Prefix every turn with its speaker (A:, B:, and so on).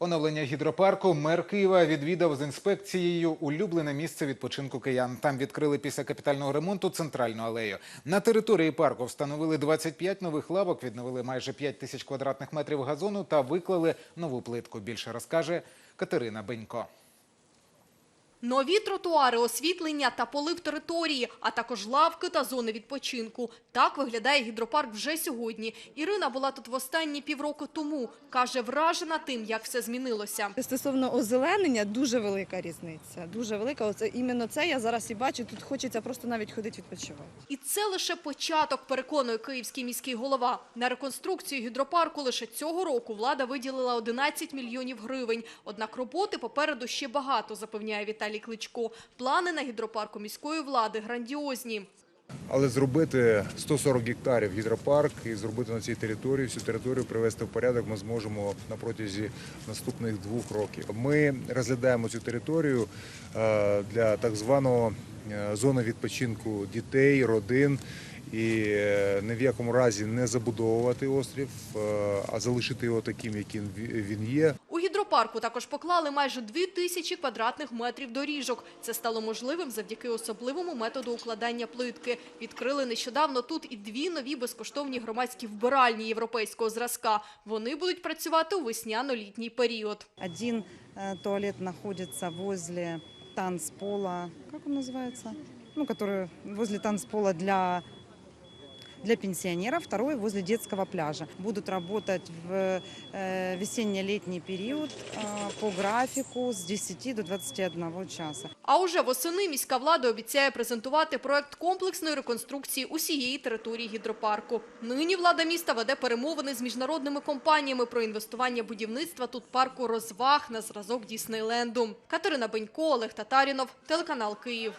A: Оновлення гідропарку мер Києва відвідав з інспекцією улюблене місце відпочинку киян. Там відкрили після капітального ремонту центральну алею. На території парку встановили 25 нових лавок, відновили майже 5 тисяч квадратних метрів газону та виклали нову плитку. Більше розкаже Катерина Бенько.
B: Нові тротуари, освітлення та полив території, а також лавки та зони відпочинку. Так виглядає гідропарк вже сьогодні. Ірина була тут востаннє півроку тому. Каже, вражена тим, як все змінилося.
C: Стосовно озеленення дуже велика різниця. Дуже велика. Оце іменно це я зараз і бачу. Тут хочеться просто навіть ходити відпочивати.
B: І це лише початок, переконує київський міський голова. На реконструкцію гідропарку лише цього року влада виділила 11 мільйонів гривень. Однак роботи попереду ще багато, запевняє Віталій Кличко. Плани на гідропарку міської влади грандіозні.
D: Але зробити 140 гектарів гідропарк і зробити на цій території всю територію привести в порядок ми зможемо на протязі наступних двох років. Ми розглядаємо цю територію е, для так званого е, зони відпочинку дітей, родин. І е, ні в якому разі не забудовувати острів, а залишити його таким, яким він є.
B: У гідропарку також поклали майже 2 тисячі квадратних метрів доріжок. Це стало можливим завдяки особливому методу укладання плитки. Відкрили нещодавно тут і дві нові безкоштовні громадські вбиральні європейського зразка. Вони будуть працювати у весняно-літній період.
E: Один э, туалет находится возле танцпола, как он называется? Ну, который возле танцпола для для пенсионеров, второй возле детского пляжа. Будут работать в э, весенне-летний период э, по графику с 10 до 21 часа.
B: А уже восени міська влада обіцяє презентувати проект комплексної реконструкції усієї території гідропарку. Нині влада міста веде перемовини з міжнародними компаніями про інвестування будівництва тут парку розваг на зразок Діснейленду. Катерина Бенько, Олег Татарінов, телеканал Київ.